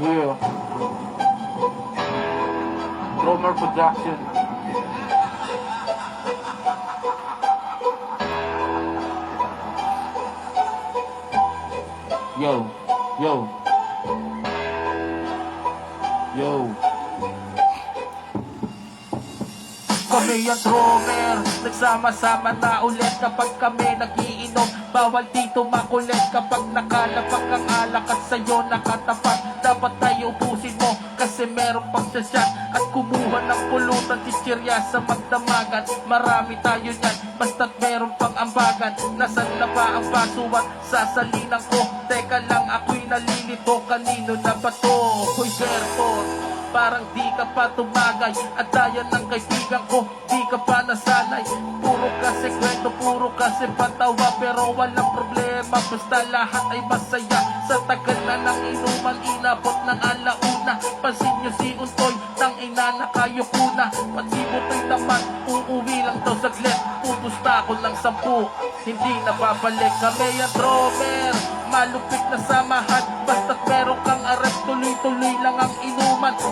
Yeah. Romer Production. Yo, yo. Yo. Kami ang drummer Nagsama-sama na ulit kapag kami nagiinom. Bawal dito makulit kapag nakalapag ang alak At sa'yo nakatapat. Dapat tayo ubusin mo Kasi meron pang sasyan At kumuha ng pulutan Chichirya sa magdamagan. Marami tayo yan Basta't meron pang ambagan. Nasaan na ba ang basuan Sasalinan ko? Teka lang ako'y nalilito. Kanino na ba to? Hoy Berton Parang di ka pa tumagay At daya ng kaibigan ko. Di ka pa nasanay. Puro kasi kwento, puro kasi patawa Pero walang problema. Basta lahat ay masaya. Sa tagal na ng inuman Inabot ng alauna. Pansin nyo si Untoy Tang ina na kayo kuna. Pag si Butoy naman Uuwi lang daw saglit. Pupusta ko ng sampu. Hindi na babalik kami ang drummer Malupit na samahan. Basta't meron kang arep Tuloy-tuloy lang ang inuman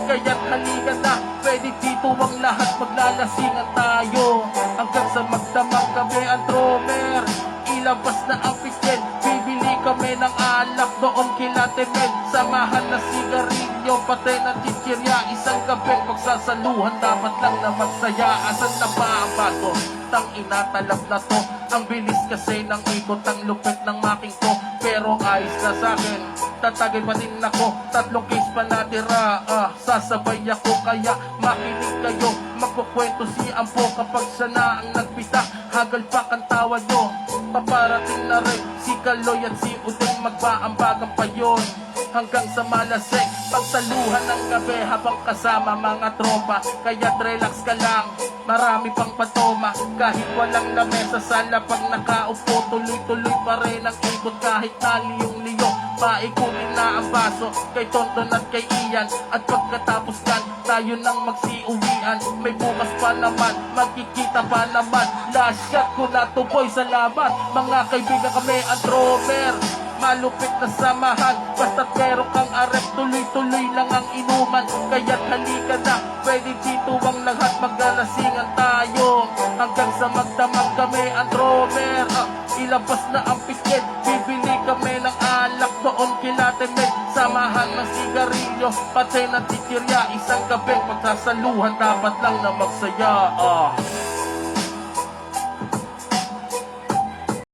Kaya't halika na. Pwede dito ang lahat Maglalasingan tayo. Hanggang sa magdamag kami ang drummer Ilabas na ang pitin Bibili kami ng alak Doon kila Temen. Samahan na sigarilyo Pati ng chichirya. Isang gabi pagsasaluhan Dapat lang na magsaya. Asan na ba ang baso? Tang inatalab na to. Ang bilis kasi ng ikot Ang lupit ng making ko. Pero ayos na sa'kin Tatagay pa din ako Tatlong case pa natira. Ah, Sasabay ako kaya makinig kayo. Magkukwento si Ampo kapag siya na ang nagpita. Hagal pa ang tawa nyo. Paparating na rin si Kaloy at si Udeng Magbaambagan pa yon Hanggang sa malasek. Pagsaluhan ng gabi habang kasama mga tropa. Kaya relax ka lang Marami pang patoma. Kahit walang lamesa sa lapag nakaupo Tuloy-tuloy pa rin ang ikot. Kahit tali yung liyo Paikutin na ang baso. Kay Tonton at kay Ian At pagkatapos yan, tayo nang magsiuwian. May bukas pa naman, magkikita pa naman. Last shot ko na to boy, salamat. Mga kaibigan kami ang drummer Malupit na samahan Basta't meron kang arep Tuloy-tuloy lang ang inuman. Kaya't halika na Pwede dito ang lahat Magalasingan tayo. Hanggang sa magdamag kami ang drummer ah, Ilabas na ang pikit Bibili kami ng alak Doon kila Samahan ng sigarilyo Patay ng titirya Isang gabi pagsasaluhan Dapat lang na magsaya. Ah.